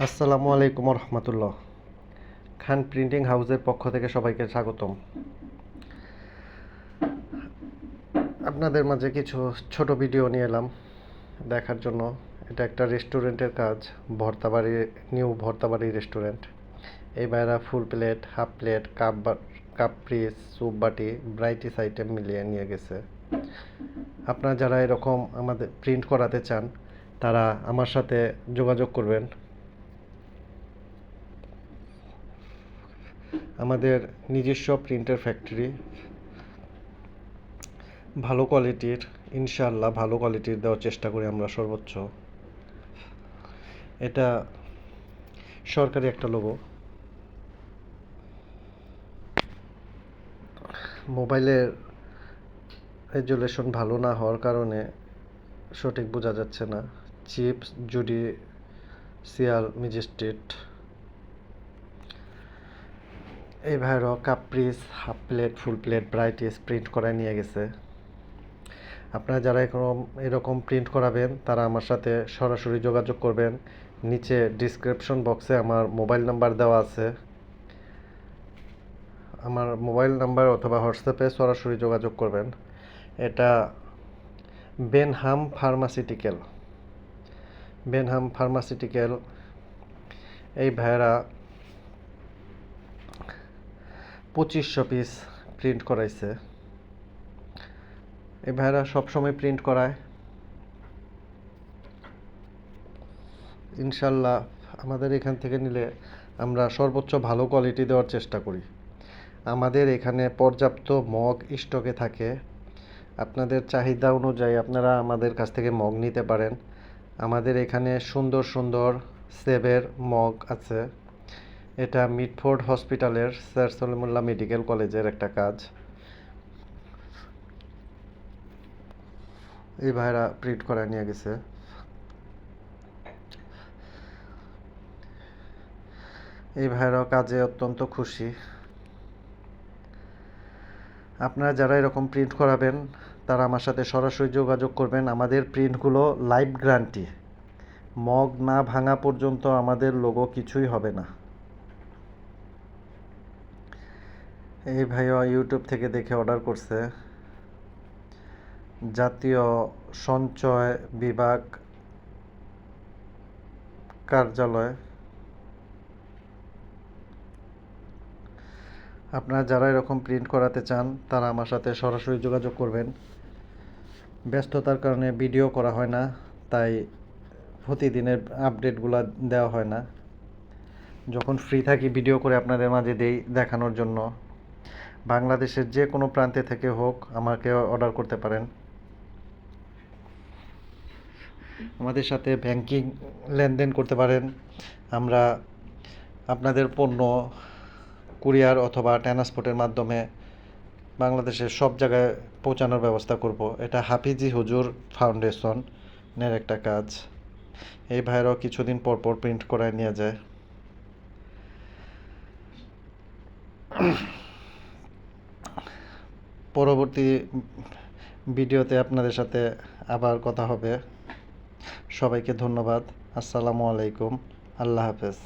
আসসালামু আলাইকুম রহমতুল্লাহ খান প্রিন্টিং হাউসের পক্ষ থেকে সবাইকে স্বাগতম। আপনাদের মাঝে কিছু ছোট ভিডিও নিয়ে এলাম দেখার জন্য। এটা একটা রেস্টুরেন্টের কাজ, ভর্তাবাড়ি, নিউ ভর্তাবাড়ি রেস্টুরেন্ট। এই বাইরা full plate, half plate, cup cup piece soup বাটি ব্রাইটিস আইটেম মিলিয়ে নিয়ে গেছে। আপনারা যারা এরকম আমাদের প্রিন্ট করাতে চান, তারা আমার সাথে যোগাযোগ করবেন। আমাদের নিজস্ব প্রিন্টার ফ্যাক্টরি ভালো কোয়ালিটির ইনশাআল্লাহ ভালো কোয়ালিটির দেওয়ার চেষ্টা করি আমরা সর্বোচ্চ। এটা সরকারি একটা লোগো মোবাইলের রেজুলেশন ভালো না হওয়ার কারণে সঠিক বোঝা যাচ্ছে না। চিপস জুডি সিয়াল মিজিস্ট্রেট এই ভাইরও কাপ্রিস হাফ প্লেট, ফুল প্লেট ব্রাইটিস প্রিন্ট করায় নিয়ে গেছে। আপনারা যারা এরকম এরকম প্রিন্ট করাবেন, তারা আমার সাথে সরাসরি যোগাযোগ করবেন। নিচে ডিসক্রিপশন বক্সে আমার মোবাইল নাম্বার দেওয়া আছে। আমার মোবাইল নাম্বার অথবা হোয়াটসঅ্যাপে সরাসরি যোগাযোগ করবেন। এটা বেনহাম ফার্মাসিউটিক্যাল। Benham pharmaceutical. এই ভাইয়েরা পঁচিশশো পিস প্রিন্ট করাইছে। এই ভাইরা সবসময় প্রিন্ট করায়। ইনশাল্লাহ আমাদের এখান থেকে নিলে আমরা সর্বোচ্চ ভালো কোয়ালিটি দেওয়ার চেষ্টা করি। আমাদের এখানে পর্যাপ্ত মগ স্টকে থাকে। আপনাদের চাহিদা অনুযায়ী আপনারা আমাদের কাছ থেকে মগ নিতে পারেন। আমাদের এখানে সুন্দর সুন্দর সেবের মগ আছে। এটা মিটফোর্ড হসপিটালের স্যার সলিমুল্লাহ মেডিকেল কলেজের একটা কাজ। এই ভাইরা প্রিন্ট করা নিয়ে গেছে। এই ভাইরাও কাজে অত্যন্ত খুশি। আপনারা যারা এরকম প্রিন্ট করাবেন, তারা আমার সাথে সরাসরি যোগাযোগ করবেন। আমাদের প্রিন্টগুলো লাইভ গ্যারান্টি মগ না ভাঙা পর্যন্ত আমাদের লোগো কিছুই হবে না। এই ভাইয়া ইউটিউব থেকে দেখে অর্ডার করছে। জাতীয় সঞ্চয় বিভাগ কার্যালয়। আপনারা যারা এরকম প্রিন্ট করাতে চান, তারা আমার সাথে সরাসরি যোগাযোগ করবেন। ব্যস্ততার কারণে ভিডিও করা হয় না, তাই প্রতিদিনের আপডেটগুলো দেওয়া হয় না। যখন ফ্রি থাকি ভিডিও করে আপনাদের মাঝে দেই দেখানোর জন্য। বাংলাদেশের যে কোনো প্রান্তে থেকে হোক আমাকে অর্ডার করতে পারেন। আমাদের সাথে ব্যাংকিং লেনদেন করতে পারেন। আমরা আপনাদের পণ্য কুরিয়ার অথবা ট্রান্সপোর্টের মাধ্যমে বাংলাদেশের সব জায়গায় পৌঁছানোর ব্যবস্থা করব। এটা হাফিজি হুজুর ফাউন্ডেশনের একটা কাজ। এই ভাইরাও কিছুদিন পর পর প্রিন্ট করায় নিয়ে যায়। পরবর্তী ভিডিওতে আপনাদের সাথে আবার কথা হবে। সবাইকে ধন্যবাদ। আসসালামু আলাইকুম। আল্লাহ হাফেজ।